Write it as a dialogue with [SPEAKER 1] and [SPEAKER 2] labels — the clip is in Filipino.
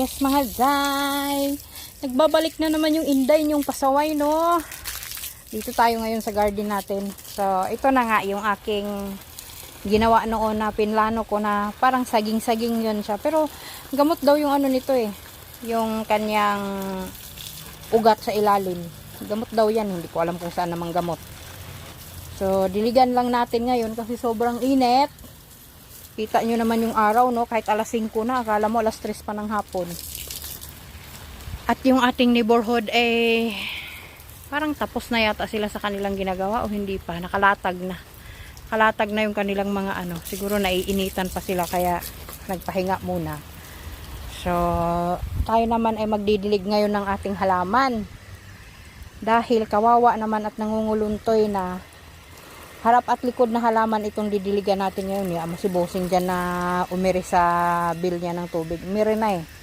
[SPEAKER 1] Yes, mga day. Nagbabalik na naman yung inday yung pasaway, no? Dito tayo ngayon sa garden natin. So, ito na nga yung aking ginawa noon na pinlano ko na parang saging-saging yun siya. Pero, gamot daw yung ano nito eh. Yung kanyang ugat sa ilalim. Gamot daw yan. Hindi ko alam kung saan namang gamot. So, diligan lang natin ngayon kasi sobrang init. Kita nyo naman yung araw, no? Kahit alas 5 na, akala mo alas 3 pa ng hapon. At yung ating neighborhood, eh, parang tapos na yata sila sa kanilang ginagawa o hindi pa. Nakalatag na. Nakalatag na yung kanilang mga ano. Siguro naiinitan pa sila kaya nagpahinga muna. So, tayo naman ay magdidilig ngayon ng ating halaman. Dahil kawawa naman at nangunguluntoy na harap at likod na halaman itong didiligan natin ngayon. Ya, si bossing dyan na umiri sa bill niya ng tubig. Umiri na eh.